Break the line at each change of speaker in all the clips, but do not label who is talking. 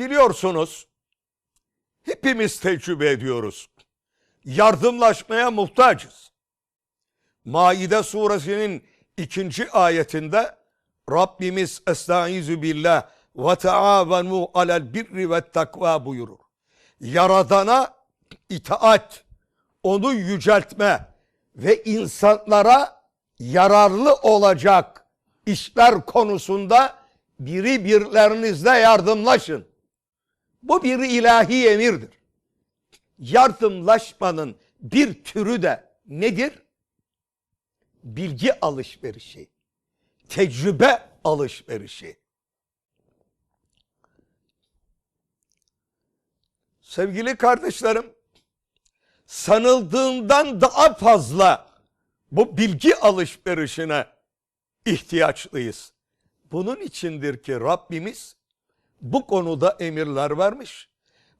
Biliyorsunuz hepimiz tecrübe ediyoruz. Yardımlaşmaya muhtacız. Maide suresinin ikinci ayetinde Rabbimiz Estaizu billah ve taavenu alel birri ve takva buyurur. Yaradana itaat, onu yüceltme ve insanlara yararlı olacak işler konusunda biri birlerinizle yardımlaşın. Bu bir ilahi emirdir. Yardımlaşmanın bir türü de nedir? Bilgi alışverişi, tecrübe alışverişi. Sevgili kardeşlerim, sanıldığından daha fazla bu bilgi alışverişine ihtiyaçlıyız. Bunun içindir ki Rabbimiz bu konuda emirler vermiş.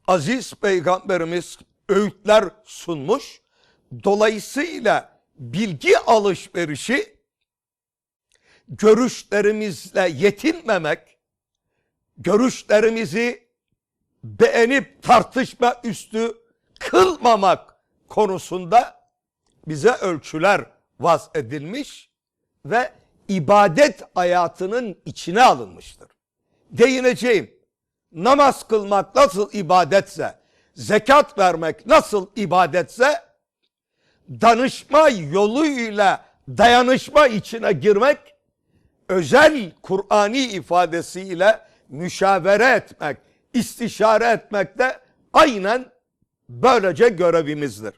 Aziz peygamberimiz öğütler sunmuş. Dolayısıyla bilgi alışverişi görüşlerimizle yetinmemek, görüşlerimizi beğenip tartışma üstü kılmamak konusunda bize ölçüler vaz edilmiş ve ibadet hayatının içine alınmıştır. Değineceğim. Namaz kılmak nasıl ibadetse, zekat vermek nasıl ibadetse, danışma yoluyla dayanışma içine girmek, özel Kur'ani ifadesiyle müşavere etmek, istişare etmek de aynen böylece görevimizdir.